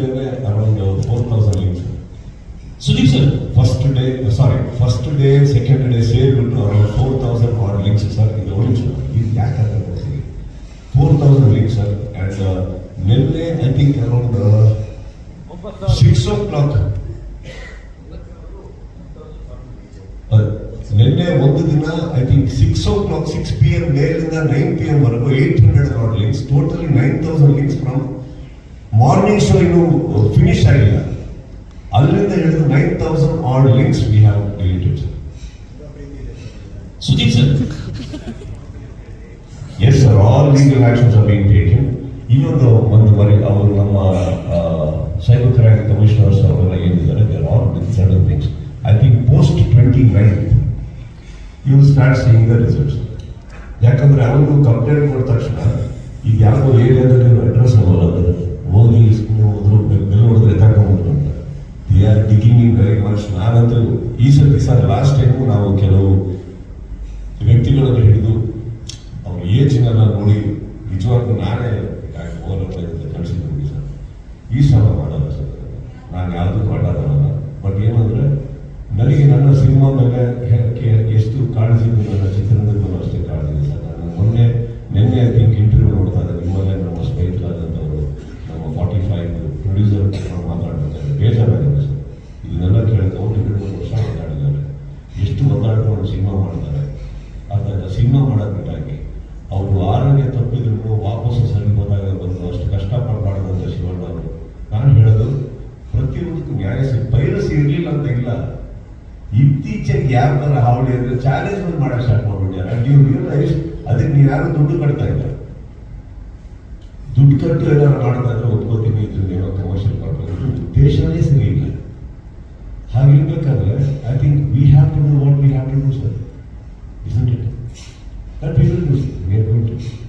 ಡೇನೆ around four thousand links Sudeep sir first day sorry first day second day ಸೇರಿಬಿಟ್ಟು around four thousand are links sir ಇದು ಒಂದು ನಿಮಿಷ ಇದು ಯಾಕೆ four thousand links sir and ನಿನ್ನೆ I think around six o'clock ನಿನ್ನೆ ಒಂದು ದಿನ I think six o'clock six p m ಮೇಲಿಂದ ನೈನ್ ಪಿ ಎಂ ವರೆಗೂ eight hundred not links totally nine thousand links from morning show ಇನ್ನೂ finish ಆಗಿಲ್ಲ. ಅಲ್ಲಿಂದ ಹಿಡಿದು nine thousand odd links we have deleted Sudeep sir. Yes sir all legal actions are being taken ಇನ್ನೊಂದು ಒಂದು ಮರಿ ಅವರು ನಮ್ಮ ಸೈಬರ್ ಕ್ರೈಮ್ ಕಮಿಷನರ್ಸ್ ಅವರೆಲ್ಲ ಏನಿದ್ದಾರೆ there all with sudden things I think post twenty nine you start seeing the results ಯಾಕಂದ್ರೆ ಅವರು complaint ಕೊಟ್ಟ ತಕ್ಷಣ ಈಗ ಯಾಕೋ ಏರಿಯಾದಲ್ಲಿ ಅಡ್ರೆಸ್ ಬರೋದು ಮಚ್ ಈ ಸರ್ತಿ ಸರ್ ಲಾಸ್ಟ್ ಟೈಮು ನಾವು ಕೆಲವು ವ್ಯಕ್ತಿಗಳನ್ನು ಹಿಡಿದು ಅವ್ರ ಏಜಿನೆಲ್ಲ ನೋಡಿ ನಿಜವಾಗ್ಲೂ ನಾನೇ ಕಳಿಸಿದ್ವಿ ಸರ್. ಈ ಸಲ ಮಾಡಲ್ಲ ಸರ್. ನಾನು ಯಾವುದು ಮಾಡಲ್ಲ ಬಟ್ ಏನಂದರೆ ನನಗೆ ನನ್ನ ಸಿನಿಮಾ ಮೇಲೆ ಎಷ್ಟು ಕಾಳಜಿ ನನ್ನ ಚಿತ್ರದ ಚಿತ್ರರಂಗದಲ್ಲೂ ಅಷ್ಟೇ ಕಾಳಜಿ ಸರ್. ನಾನು ಮೊನ್ನೆ, ನಿನ್ನೆ ಐ ಥಿಂಕ್ ಇಂಟರ್ವ್ಯೂ ನೋಡ್ತಾ ಇದ್ದೆ. ನಿಮ್ಮಲ್ಲೇ ನಮ್ಮ ಸ್ನೇಹಿತರಾದಂಥವರು, ನಮ್ಮ ಫಾರ್ಟಿ ಫೈವ್ ಪ್ರೊಡ್ಯೂಸರ್ ಮಾತಾಡ್ತಾರೆ ಬೇಜಾರಾಗಿದೆ ಸರ್ ಇದನ್ನೆಲ್ಲ ಕೇಳಿದ್ರೆ ಅವ್ರು ಎರಡು ಮೂರು ವರ್ಷ ಮಾತಾಡಿದ್ದಾರೆ ಎಷ್ಟು ಮಾತಾಡ್ಕೊಂಡು ಸಿನಿಮಾ ಮಾಡ್ತಾರೆ ಆದ್ದರಿಂದ ಸಿನಿಮಾ ಮಾಡೋದು ಬಿಟ್ಟಾಗಿ ಅವರು ಆರೋಗ್ಯ ತಪ್ಪಿದ್ರು ವಾಪಸ್ ಸರಿ ಹೋದಾಗ ಬಂದು ಅಷ್ಟು ಕಷ್ಟಪಟ್ಟು ಮಾಡಿದಂಥ ಶಿವಣ್ಣ ಅವರು. ನಾನು ಹೇಳೋದು, ಪ್ರತಿಯೊಂದಕ್ಕೂ ನ್ಯಾಯ ಸಿಗ್ ಪೈರಸಿ ಇರಲಿಲ್ಲ ಅಂತ ಇಲ್ಲ. ಇತ್ತೀಚೆಗೆ ಯಾವ ಥರ ಹಾವಳಿ ಅಂದರೆ ಚಾಲೆಂಜ್ ಮಾಡಕ್ಕೆ ಸ್ಟಾರ್ಟ್ ಮಾಡ್ಬಿಟ್ಟಾರೆ ನೀವು ರಿಯಲೈಸ್ ಅದಕ್ಕೆ ನೀವು ಯಾರು ದುಡ್ಡು ಕಟ್ತಾ ಇಲ್ಲ. ದುಡ್ಡು ಕಟ್ಟು ಏನಾದ್ರು ಮಾಡ್ತಾ ಇದ್ರೆ ಉತ್ಪತ್ತಿ ಇದ್ರಿಂದ ಏನೋ ಕಮರ್ಷಿಯಲ್ ಮಾಡ್ಬೇಕು ಉದ್ದೇಶನೇ ಸರಿ ಇಲ್ಲ. ಹಾಗಿರ್ಬೇಕಾದ್ರೆ I think we have to do what we have to do sir? That will do.